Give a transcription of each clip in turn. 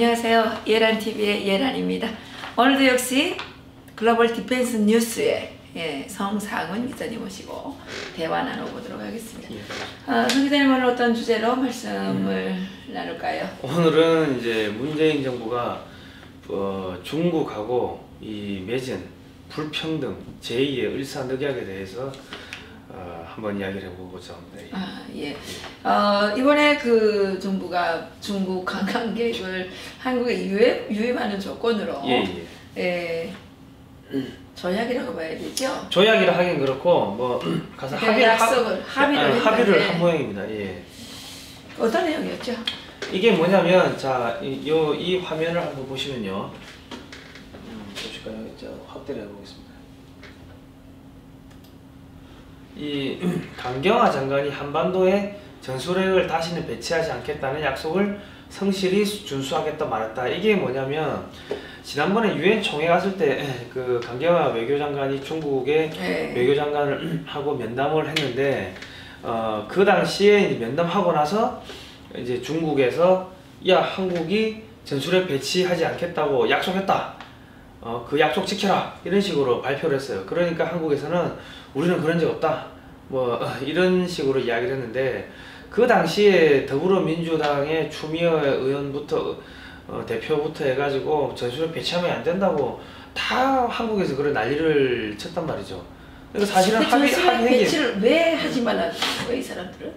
안녕하세요. 예란TV의 예란입니다. 오늘도 역시 글로벌 디펜스 뉴스의 예, 성상훈 기자님 모시고 대화 나눠보도록 하겠습니다. 예. 어, 성 기자님 오늘 어떤 주제로 말씀을 나눌까요? 오늘은 이제 문재인 정부가 어, 중국하고 이 맺은 불평등 제2의 을사늑약에 대해서 어, 한번 이야기를 해보고자 합니다. 아, 예. 어, 이번에 그 정부가 중국 관광객을 한국에 유입, 유입하는 조건으로 예, 예. 예, 조약이라고 봐야 되죠? 조약이라 하긴 그렇고 뭐 가서 그 합의 약속을, 합의를 아, 합의를 했는데. 한 모양입니다. 예. 어떤 내용이었죠? 이게 뭐냐면 자이 이 화면을 한번 보시면요. 음, 보실까요? 자 확대를 해보겠습니다. 이 강경화 장관이 한반도에 전술핵을 다시는 배치하지 않겠다는 약속을 성실히 준수하겠다 말했다. 이게 뭐냐면 지난번에 유엔 총회 갔을 때 그 강경화 외교장관이 중국의 예. 외교장관을 하고 면담을 했는데 어, 그 당시에 면담하고 나서 이제 중국에서 야 한국이 전술핵 배치하지 않겠다고 약속했다. 어, 그 약속 지켜라 이런 식으로 발표를 했어요. 그러니까 한국에서는 우리는 그런 적 없다. 뭐 어, 이런 식으로 이야기를 했는데 그 당시에 더불어민주당의 추미애 의원부터 어, 대표부터 해가지고 전술핵 배치하면 안 된다고 다 한국에서 그런 난리를 쳤단 말이죠. 그러니까 사실은 합의 합의 배치를 왜 하지 말라는 거예요, 이 사람들은?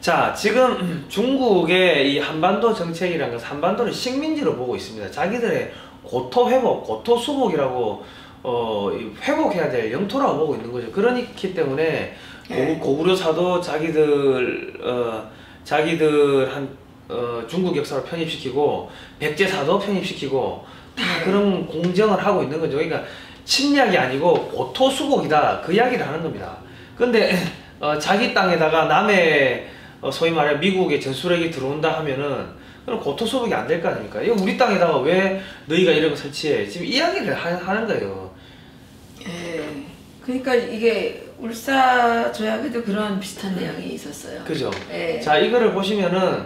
자, 지금 중국의 이 한반도 정책이라는 것은 한반도를 식민지로 보고 있습니다. 자기들의 고토 회복, 고토 수복이라고 어, 이 회복해야 될 영토라고 보고 있는 거죠. 그렇기 때문에 네. 고, 고구려사도 자기들 어, 자기들 한 어, 중국 역사로 편입시키고 백제사도 편입시키고 다 네. 그런 공정을 하고 있는 거죠. 그러니까 침략이 아니고 고토 수복이다 그 이야기를 하는 겁니다. 근데 어, 자기 땅에다가 남의 어, 소위 말해 미국의 전술핵이 들어온다 하면은 그럼 고토 수복이 안 될 거 아닙니까? 이거 우리 땅에다가 왜 너희가 이런 거 설치해? 지금 이야기를 하, 하는 거예요. 예. 그러니까 이게 울사 조약에도 그런 비슷한 내용이 있었어요. 그죠? 예. 자 이거를 보시면은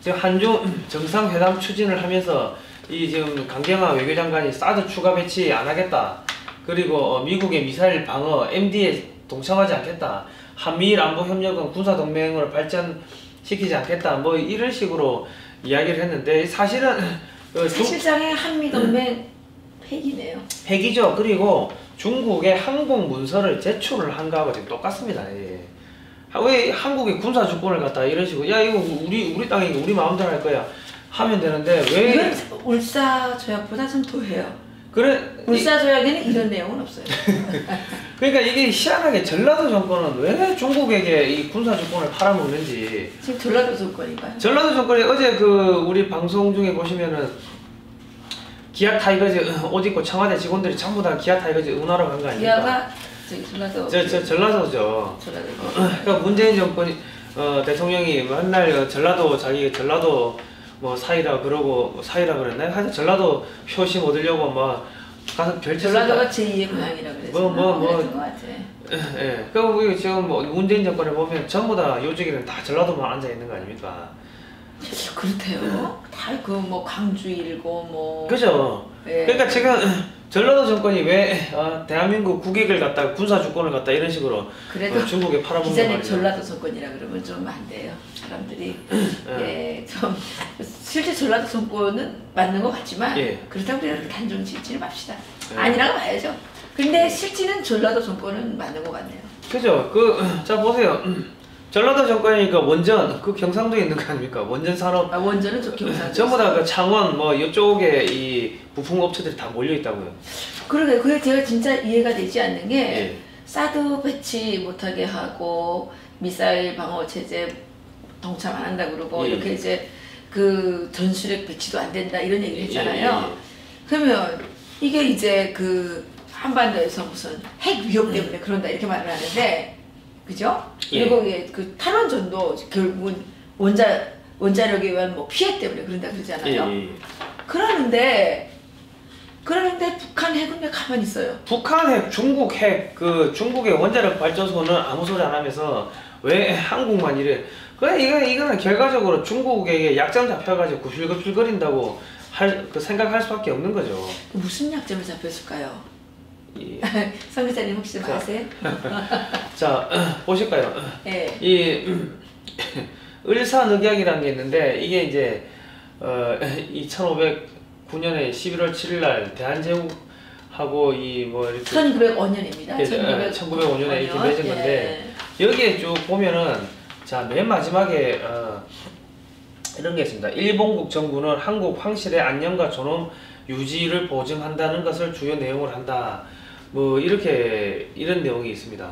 지금 한중 정상회담 추진을 하면서 이 지금 강경화 외교장관이 사드 추가 배치 안 하겠다. 그리고 어, 미국의 미사일 방어 MD에 동참하지 않겠다. 한미일 안보 협력은 군사 동맹으로 발전시키지 않겠다. 뭐 이런 식으로 이야기를 했는데 사실은 그 중- 사실상의 한미 동맹 폐기네요. 핵이죠. 그리고 중국의 항공 문서를 제출을 한 거하고 지금 똑같습니다. 예. 아, 왜 한국의 군사 주권을 갖다 이런 식으로 야 이거 우리 우리 땅이니까 우리 마음대로 할 거야 하면 되는데 왜 이건 울사 조약보다 좀 더해요. 그래 이- 울사 조약에는 이런 내용은 없어요. 그러니까 이게 희한하게 전라도 정권은 왜 중국에게 이 군사 주권을 팔아먹는지 지금 전라도 조건인가요? 전라도 정권이 어제 그 우리 방송 중에 보시면은 기아 타이거즈 옷 입고 청와대 직원들이 전부 다 기아 타이거즈 응원하러 간 거 아닙니까? 기아가 저기 전라도 저, 저 전라도죠. 전라도 그러니까 문재인 정권이 어, 대통령이 맨날 어, 전라도 자기 전라도 뭐 사이라 그러고 뭐 사이라 그랬나요? 하여튼 전라도 표심 얻으려고 막 가서 별짓 전라도가 제2의 고향이라고 그랬잖아. 뭐, 뭐, 뭐. 그랬던 것 같아. 예. 그리고 지금 뭐 문재인 정권에 보면 전부 다 요직에는 다 전라도만 앉아 있는 거 아닙니까? 그렇대요. 다 그 뭐 광주 일고 뭐. 그죠? 예. 그러니까 지금 전라도 정권이 왜 어, 대한민국 국익을 갖다 군사 주권을 갖다 이런 식으로 그래도 어, 중국에 팔아먹는 기자님. 전라도 정권이라 그러면 좀 안 돼요. 사람들이 예. 예, 좀 실제 전라도 정권은 맞는 것 같지만 예. 그렇다고 그래서 단정 짓지는 맙시다. 예. 아니라고 봐야죠. 근데 실질은 전라도 정권은 맞는 것 같네요. 그죠? 그 자 보세요. 전라도 정권이니까 원전 그 경상도에 있는 거 아닙니까? 원전 산업 아, 원전은 저 경상. 전부 다 그 창원 뭐 이쪽에 이 부품 업체들이 다 몰려 있다고요. 그러게 그게 제가 진짜 이해가 되지 않는 게 예. 사드 배치 못하게 하고 미사일 방어 체제 동참 안 한다 그러고 예. 이렇게 이제 그 전술핵 배치도 안 된다 이런 얘기를 했잖아요. 예, 예, 그러면 이게 이제 그 한반도에서 무슨 핵 위협 때문에 그런다 이렇게 말을 하는데 그죠? 예. 그리고 그 탈원전도 결국은 원자 원자력에 의한 뭐 피해 때문에 그런다 예, 그러잖아요. 예. 그러는데 그러는데 북한 핵은 왜 가만히 있어요? 북한 핵, 중국 핵, 그 중국의 원자력 발전소는 아무 소리 안 하면서 왜 한국만 이래? 그래 이거 이거는 결과적으로 중국에게 약점 잡혀가지고 구실구실거린다고 할 그 생각할 수밖에 없는 거죠. 무슨 약점을 잡혔을까요? 이, 성 기자님 혹시 자. 아세요? 자 보실까요? 예. 이 을사늑약이라는 게 있는데 이게 이제 어, 2509년에 11월 7일 날 대한제국 하고 이 뭐 이렇게 1905년입니다. 예, 1905년에 이렇게 맺은 건데 여기에 쭉 보면은 자 맨 마지막에 어, 이런 게 있습니다. 일본국 정부는 한국 황실의 안녕과 존엄 유지를 보증한다는 것을 주요 내용을 한다. 뭐 이렇게 이런 내용이 있습니다.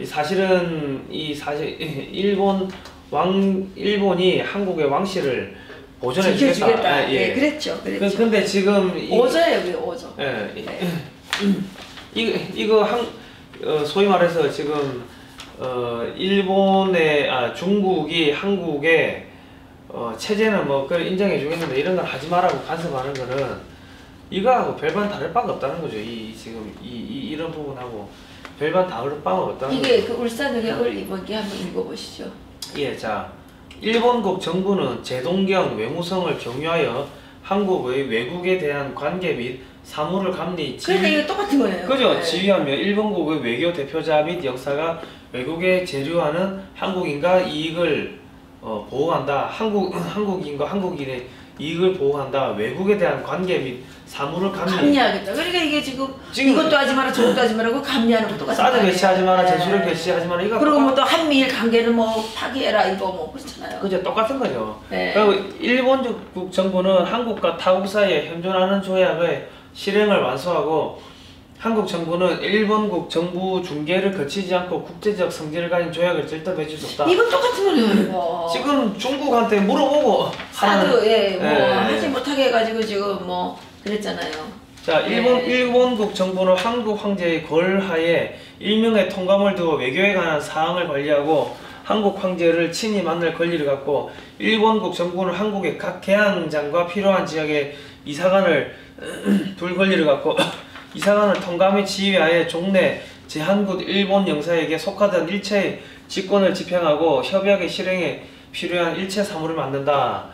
이 사실은 이 사실 일본 왕 일본이 한국의 왕실을 보존해 주겠다. 지켜주겠다. 아, 예, 그랬죠, 그, 그랬죠. 근데 지금 이- 오저예요, 그게 오저. 예, 이- 네. 이거 이거 한 어, 소위 말해서 지금 어 일본의 아 중국이 한국의 어 체제는 뭐 그걸 인정해 주겠는데 이런 건 하지 말라고 간섭하는 거는 이거하고 별반 다를 바가 없다는 거죠. 이 지금 이, 이 이런 부분하고 별반 다를 바가 없다는 이게 거죠. 그 울산 의학을 이번 게 한번 읽어보시죠. 예, 자 일본국 정부는 제동경 외무성을 경유하여 한국의 외국에 대한 관계 및 사무를 감리 그러니까 이거 똑같은 거네요. 그죠. 네. 지휘하며 일본국의 외교 대표자 및 역사가 외국에 재료하는 한국인과 이익을 어, 보호한다. 한국 한국인과 한국인의 이익을 보호한다. 외국에 대한 관계 및 사무를 감리. 감리하겠다. 그러니까 이게 지금, 지금 이것도 하지 마라 저것도 하지 말라고 감리하는 것도 같은 사드? 배치하지 마라, 네. 제수를 배치하지 마라. 이거 그리고 뭐 또 한미일 관계를 뭐 파기해라 이거 뭐 그렇잖아요. 그죠. 똑같은 거죠. 네. 그리고 일본 국 정부는 한국과 타국 사이에 현존하는 조약의 실행을 완수하고 한국 정부는 일본국 정부 중개를 거치지 않고 국제적 성질을 가진 조약을 절대 맺을 수 없다. 이건 똑같은 거네요. 이거. 지금 중국한테 물어보고 사드 예, 뭐 예. 하지 못하게 해가지고 지금 뭐 그랬잖아요. 자 일본 네. 일본국 정부는 한국 황제의 권하에 일명의 통감을 두어 외교에 관한 사항을 관리하고 한국 황제를 친히 만날 권리를 갖고 일본국 정부는 한국의 각 개항장과 필요한 지역에 이사관을 둘 권리를 갖고 이사관을 통감의 지휘하에 종래 제한국 일본 영사에게 속하던 일체의 직권을 집행하고 협약의 실행에 필요한 일체 사무를 만든다.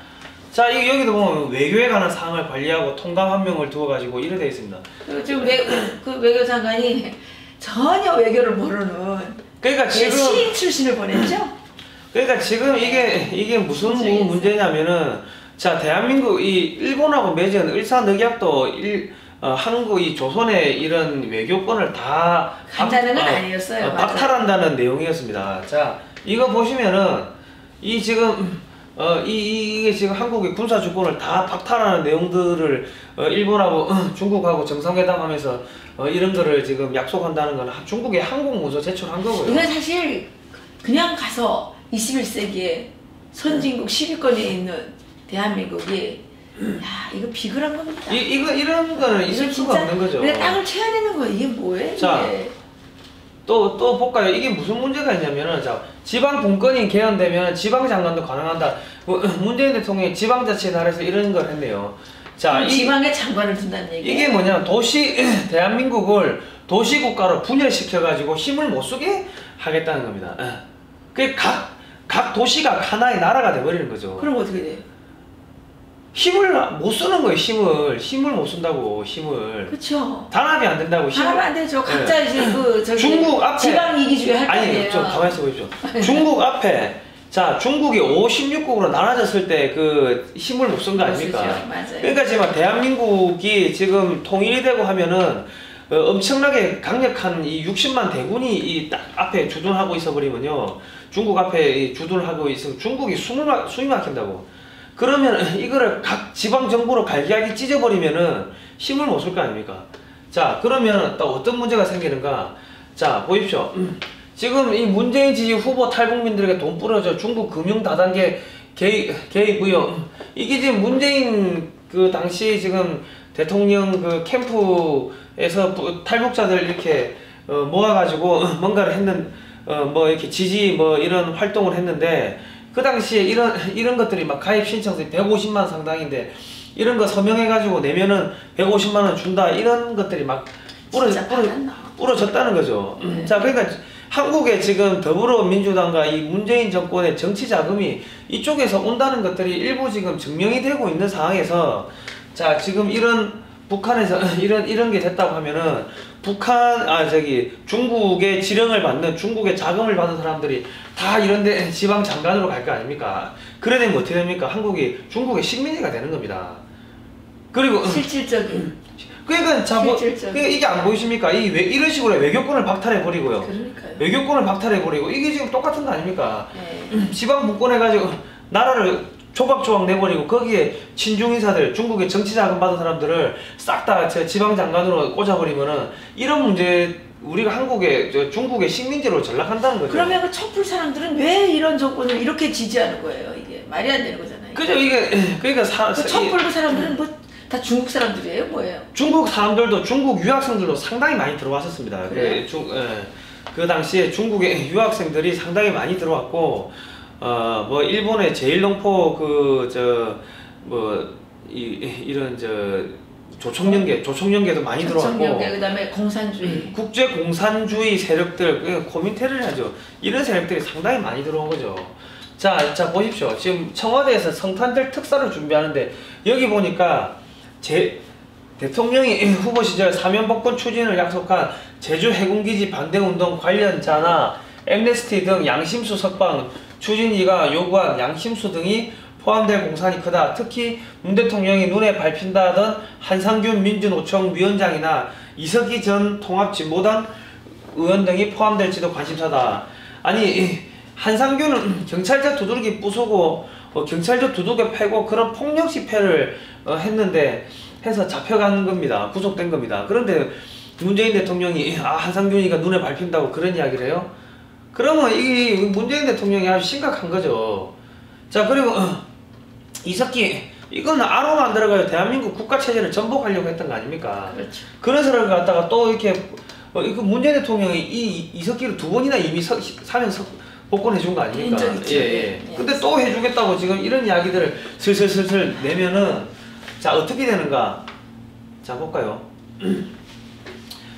자, 이 여기도 보면 외교에 관한 사항을 관리하고 통감 한 명을 두어가지고 이래 되어 있습니다. 그리고 지금 외, 그 외교 장관이 전혀 외교를 모르는 그러니까 지금 지금 시인 출신을 보냈죠. 그러니까 지금 이게 이게 무슨 문제겠어요. 문제냐면은 자 대한민국 이 일본하고 맺은 을사늑약도 일 어, 한국 이 조선의 이런 외교권을 다 간다는 건 박- 어, 아니었어요. 어. 박탈한다는 내용이었습니다. 자 이거 보시면은 이 지금 어, 이, 이- 이게 지금 한국의 군사 주권을 다 박탈하는 내용들을 어, 일본하고 중국하고 정상회담하면서 어, 이런 거를 지금 약속한다는 건 중국의 항공 문서 제출한 거고요. 이건 사실 그냥 가서 21세기에 선진국 10위권에 있는 대한민국이 야 이거 비굴한 겁니다. 이, 이거 이런 거는 있을 수가 없는 거죠. 그냥 땅을 쳐야 되는 거예요. 이게 뭐예요? 자, 이게? 또, 또 볼까요? 이게 무슨 문제가 있냐면은, 자, 지방 분권이 개헌되면 지방 장관도 가능한다. 뭐, 문재인 대통령이 지방자치 나라에서 이런 걸 했네요. 자, 이, 지방에 장관을 둔다는 얘기. 이게 뭐냐, 도시, 대한민국을 도시국가로 분열시켜가지고 힘을 못 쓰게 하겠다는 겁니다. 예. 그 각, 각 도시가 하나의 나라가 돼버리는 거죠. 그럼 어떻게 돼? 힘을 못 쓰는 거예요, 힘을. 힘을 못 쓴다고, 힘을. 그렇죠. 단합이 안 된다고, 힘을. 하면 안 되죠. 각자 이제 그 저기 네. 중국 앞에- 지방 이기주의 할거 아니 아니에요. 좀 가만히 있어 보십시오. 중국 앞에 자 중국이 56국으로 나눠졌을 때 그 힘을 못 쓴 거 아닙니까? 맞아요. 그러니까 지금 대한민국이 지금 통일이 되고 하면은 어, 엄청나게 강력한 이 60만 대군이 이 딱 앞에 주둔하고 있어 버리면요 중국 앞에 이 주둔하고 있으면 중국이 숨을 막 숨이 막힌다고 그러면 이거를 각 지방 정부로 갈기갈기 찢어버리면은 힘을 못 쓸 거 아닙니까? 자 그러면 또 어떤 문제가 생기는가? 자 보십시오. 지금 이 문재인 지지 후보 탈북민들에게 돈 뿌려줘 중국 금융 다단계 개입 개입이요. 이게 지금 문재인 그 당시 지금 대통령 그 캠프에서 부- 탈북자들 이렇게 어, 모아가지고 뭔가를 했는 어, 뭐 이렇게 지지 뭐 이런 활동을 했는데 그 당시에 이런 이런 것들이 막 가입 신청서 150만 상당인데 이런 거 서명해가지고 내면은 150만 원 준다 이런 것들이 막 뿌려 받았나? 부러졌다는 거죠. 네. 자, 그러니까 한국의 지금 더불어민주당과 이 문재인 정권의 정치 자금이 이쪽에서 온다는 것들이 일부 지금 증명이 되고 있는 상황에서 자 지금 이런 북한에서 이런 이런 게 됐다고 하면은 북한 아 저기 중국의 지령을 받는 중국의 자금을 받은 사람들이 다 이런데 지방 장관으로 갈 거 아닙니까? 그래 되면 어떻게 됩니까? 한국이 중국의 식민지가 되는 겁니다. 그리고 실질적인 그러니까 자 뭐, 실질적인. 그러니까 이게 안 보이십니까? 이 외, 이런 식으로 외교권을 박탈해 버리고요. 그러니까요. 외교권을 박탈해 버리고 이게 지금 똑같은 거 아닙니까? 네. 지방 분권해 가지고 나라를 조각조각 내버리고 거기에 친중 인사들 중국의 정치 자금 받은 사람들을 싹 다 지방 장관으로 꽂아버리면은 이런 문제 우리가 한국의 저 중국의 식민지로 전락한다는 거죠. 그러면 그 촛불 사람들은 왜 이런 정권을 이렇게 지지하는 거예요? 이게 말이 안 되는 거잖아요. 그죠 이게 그러니까 사, 그그 사람들은 뭐 다 중국 사람들이에요, 뭐예요? 중국 사람들도 중국 유학생들도 상당히 많이 들어왔었습니다. 그래요? 그, 중, 예. 그 당시에 중국의 유학생들이 상당히 많이 들어왔고 어 뭐 일본의 제일동포 그 저 뭐 이런 저 조총련계 조총련계도 많이 들어왔고 그다음에 공산주의. 국제 공산주의 세력들 그 코민테를 하죠. 이런 세력들이 상당히 많이 들어온 거죠. 자, 자 보십시오. 지금 청와대에서 성탄절 특사를 준비하는데 여기 보니까 제 대통령이 후보 시절 사면복권 추진을 약속한 제주 해군기지 반대운동 관련자나 엠네스티 등 양심수 석방 추진위가 요구한 양심수 등이 포함될 공산이 크다. 특히 문 대통령이 눈에 밟힌다던 한상균 민주노총 위원장이나 이석기 전 통합진보당 의원 등이 포함될지도 관심사다. 아니 이 한상균은 경찰차 두들기 부수고 어, 경찰차 두들겨 패고 그런 폭력 집회를 어, 했는데 해서 잡혀간 겁니다. 구속된 겁니다. 그런데 문재인 대통령이 아 한상균이가 눈에 밟힌다고 그런 이야기를 해요? 그러면 이 문재인 대통령이 아주 심각한 거죠. 자 그리고 어, 이석기 이거는 아로 만들어가지고 대한민국 국가 체제를 전복하려고 했던 거 아닙니까? 그렇죠. 그런 사람을 갖다가 또 이렇게 어, 이거 문재인 대통령이 이 이석기를 두 번이나 이미 서, 사면 서, 복권해 준 거 아닙니까? 예, 예. 예. 근데 또 해주겠다고 지금 이런 이야기들을 슬슬슬슬 내면은 자 어떻게 되는가? 자 볼까요?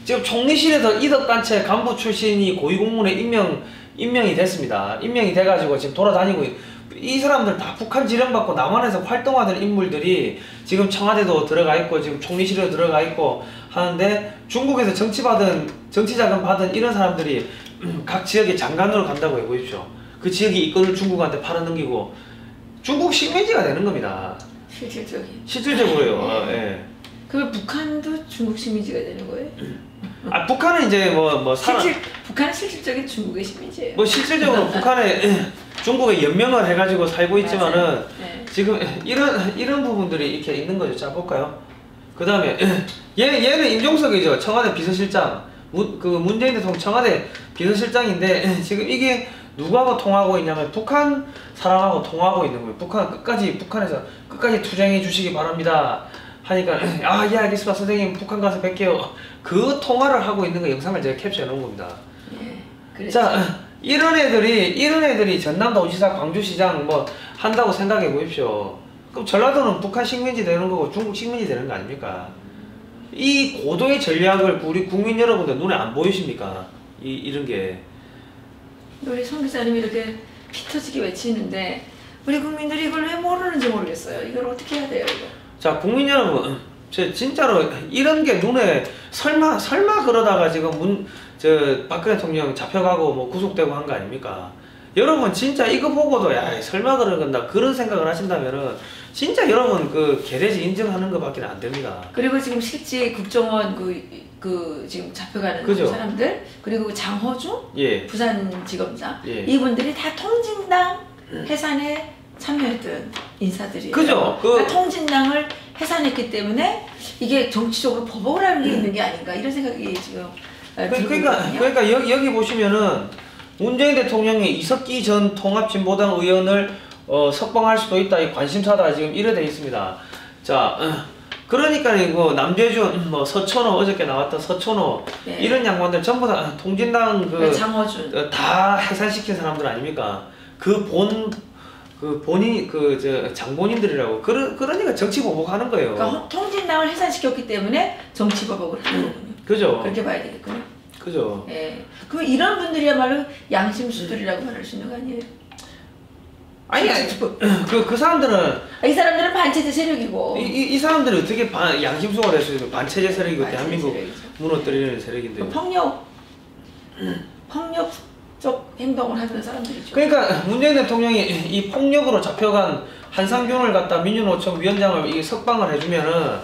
지금 총리실에서 이덕단체 간부 출신이 고위공무원에 임명 임명이 됐습니다. 임명이 돼가지고 지금 돌아다니고 있- 이 사람들 다 북한 지령받고 남한에서 활동하는 인물들이 지금 청와대도 들어가 있고 지금 총리실에도 들어가 있고 하는데 중국에서 정치 받은 정치 자금 받은 이런 사람들이 각 지역의 장관으로 간다고 해보십시오. 그 지역이 이권을 중국한테 팔아넘기고 중국 식민지가 되는 겁니다. 실질적인. 실질적으로요. 어, 예. 그러면 북한도 중국 식민지가 되는 거예요? 아 북한은 이제 뭐뭐 사람 실질 북한은 실질적인 중국의 식민지예요. 뭐 실질적으로 북한에 중국에 연명을 해가지고 살고 있지만은. 네. 지금 이런 이런 부분들이 이렇게 있는 거죠. 자 볼까요? 그 다음에 얘 얘는 임종석이죠. 청와대 비서실장. 문, 그 문재인 대통령 청와대 비서실장인데 지금 이게 누구하고 통하고 있냐면 북한 사람하고 통하고 있는 거예요. 북한 끝까지 북한에서 끝까지 투쟁해 주시기 바랍니다. 하니까 아예 알겠습니다 선생님 북한 가서 뵐게요. 그 통화를 하고 있는 거 영상을 제가 캡처해 놓은 겁니다. 예. 자 이런 애들이 이런 애들이 전남도지사 광주시장 뭐 한다고 생각해 보십시오. 그럼 전라도는 북한 식민지 되는 거고 중국 식민지 되는 거 아닙니까? 이 고도의 전략을 우리 국민 여러분들 눈에 안 보이십니까? 이 이런 게 우리 송 기자님이 이렇게 피 터지게 외치는데 우리 국민들이 이걸 왜 모르는지 모르겠어요. 이걸 어떻게 해야 돼요, 이거? 자, 국민 여러분, 저 진짜로 이런 게 눈에 설마 설마 그러다가 지금 문 저 박근혜 대통령 잡혀가고 뭐 구속되고 한 거 아닙니까? 여러분 진짜 이거 보고도 야 설마 그러건다 그런 생각을 하신다면은 진짜 여러분 그 개돼지 인정하는 것밖에 안 됩니다. 그리고 지금 실제 국정원 그, 그 지금 잡혀가는. 그 사람들 그리고 장호중 예, 부산지검장 예. 이분들이 다 통진당 해산에 참여했던 인사들이에요. 그죠. 그- 그러니까 통진당을 해산했기 때문에 이게 정치적으로 보복을 하는 게 있는 게 아닌가 이런 생각이 지금 그, 들고 그러니까 있거든요. 그러니까 여기 여기 보시면은 문재인 대통령이 이석기 전 통합진보당 의원을 어, 석방할 수도 있다 이 관심사다 지금 이래 돼 있습니다. 자. 어, 그러니까 이거 남재준 뭐 서천호 어저께 나왔던 서천호 네. 이런 양반들 전부 다 통진당 그 장호준 어, 다 해산시킨 사람들 아닙니까? 그 본 그 본인 그 저 장본인들이라고 그러, 그러니까 정치 보복하는 거예요. 그러니까 통진당을 해산시켰기 때문에 정치 보복을 하는 거군요. 그죠? 그렇게 봐야 되겠군요. 그죠. 예. 그 이런 분들이야말로 양심수들이라고 말할 수 있는 거 아니에요? 아니 아니 그, 그 사람들은 아, 이 사람들은 반체제 세력이고 이, 이, 이 사람들이 어떻게 반, 양심수가 될수 있어 반체제 세력이고 반체제 대한민국 세력이죠. 무너뜨리는 세력인데 그 폭력 폭력 적 행동을 하는 사람들이죠. 그러니까 문재인 대통령이 이 폭력으로 잡혀간 한상균을 갖다 민주노총 위원장을 이게 석방을 해주면은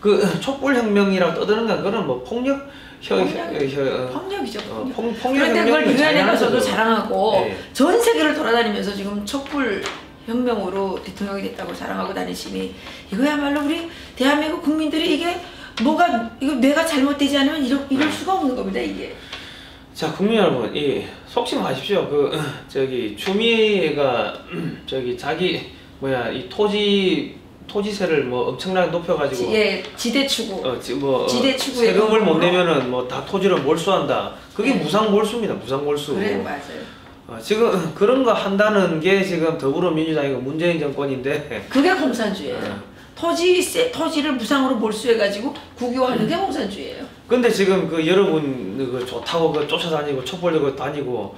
그 촛불혁명이라고 떠드는 건 그런 뭐 폭력 혀, 혀, 혀, 혀, 폭력이죠. 어, 폭력. 폭, 그런데 그걸 혁명을 유엔에 자행하는 가서도 거죠. 자랑하고 예. 전 세계를 돌아다니면서 지금 촛불 혁명으로 대통령이 됐다고 자랑하고 다니시니 이거야말로 우리 대한민국 국민들이 이게 뭐가 이거 뇌가 잘못되지 않으면 이럴, 이럴 수가 없는 겁니다 이게. 자 국민 여러분 이 속지 마십시오 그 저기 추미애가 저기 자기 뭐야 이 토지 토지세를 뭐 엄청나게 높여가지고 지, 예, 지대 추구. 어, 지, 뭐 어, 지대 추구의 세금을 못? 내면은 뭐 다 토지를 몰수한다. 그게 네. 무상 몰수입니다. 무상 몰수. 그래 맞아요. 어, 지금 그런 거 한다는 게 지금 더불어민주당이고 문재인 정권인데 그게 공산주의예요. 네. 토지 세 토지를 무상으로 몰수해가지고 국유화하는 게 공산주의예요. 근데 지금 그 여러분 그 좋다고 그 쫓아다니고 촛불 들고 다니고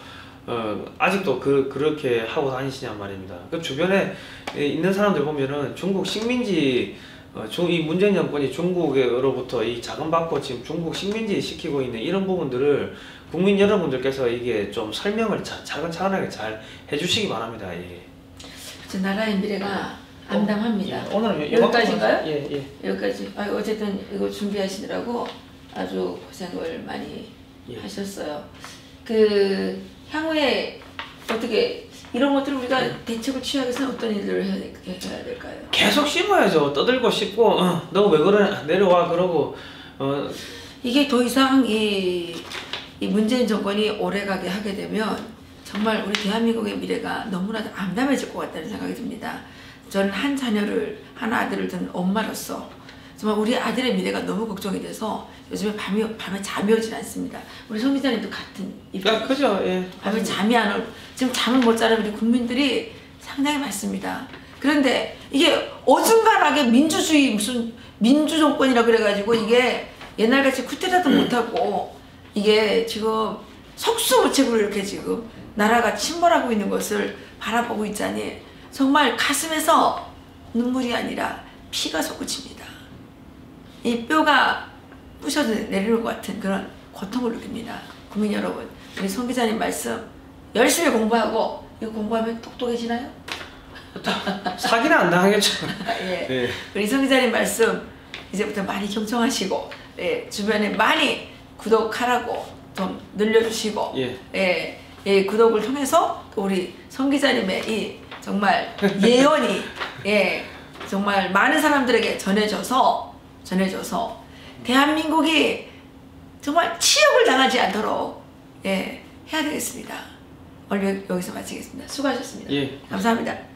어, 아직도 그 그렇게 하고 다니시냔 말입니다. 그 주변에 있는 사람들 보면은 중국 식민지 어, 중, 이 문재인 정권이 중국으로부터 이 자금 받고 지금 중국 식민지 시키고 있는 이런 부분들을 국민 여러분들께서 이게 좀 설명을 자, 차근차근하게 잘 해주시기 바랍니다. 예. 저 나라의 미래가 암담합니다. 예, 오늘은 여기까지인가요? 예, 예. 여기까지. 아, 어쨌든 이거 준비하시느라고 아주 고생을 많이 예. 하셨어요. 그 향후에 어떻게 이런 것들을 우리가 네. 대책을 취하기 위해서 어떤 일들을 해야, 될- 해야 될까요? 계속 씹어야죠. 떠들고 씹고 어, 너왜 그래 내려와 그러고 어, 이게 더 이상 이, 이 문재인 정권이 오래가게 하게 되면 정말 우리 대한민국의 미래가 너무나도 암담해질 것 같다는 생각이 듭니다. 저는 한 자녀를 한 아들을 둔 엄마로서 정말 우리 아들의 미래가 너무 걱정이 돼서 요즘에 밤이 밤에 잠이 오질 않습니다. 우리 송 기자님도 같은 입장. 야, 그죠? 예. 밤에 잠이 안 올, 지금 잠을 못 자는 우리 국민들이 상당히 많습니다. 그런데 이게 어중간하게 민주주의 무슨 민주정권이라 그래가지고 이게 옛날같이 쿠데타도 못하고 이게 지금 속수무책으로 이렇게 지금 나라가 침몰하고 있는 것을 바라보고 있자니 정말 가슴에서 눈물이 아니라 피가 솟구칩니다. 이 뼈가 부셔져 내리는 것 같은 그런 고통을 느낍니다. 국민 여러분, 우리 송 기자님 말씀 열심히 공부하고 이거 공부하면 똑똑해지나요? 사기는 안 당하겠죠. 예. 예. 우리 송 기자님 말씀 이제부터 많이 경청하시고 예, 주변에 많이 구독하라고 좀 늘려주시고 예. 예, 예, 구독을 통해서 그 우리 송 기자님의 이 정말 예언이 예, 정말 많은 사람들에게 전해져서 전해져서 대한민국이 정말 치욕을 당하지 않도록 예, 해야 되겠습니다. 오늘 여기서 마치겠습니다. 수고하셨습니다. 예. 감사합니다.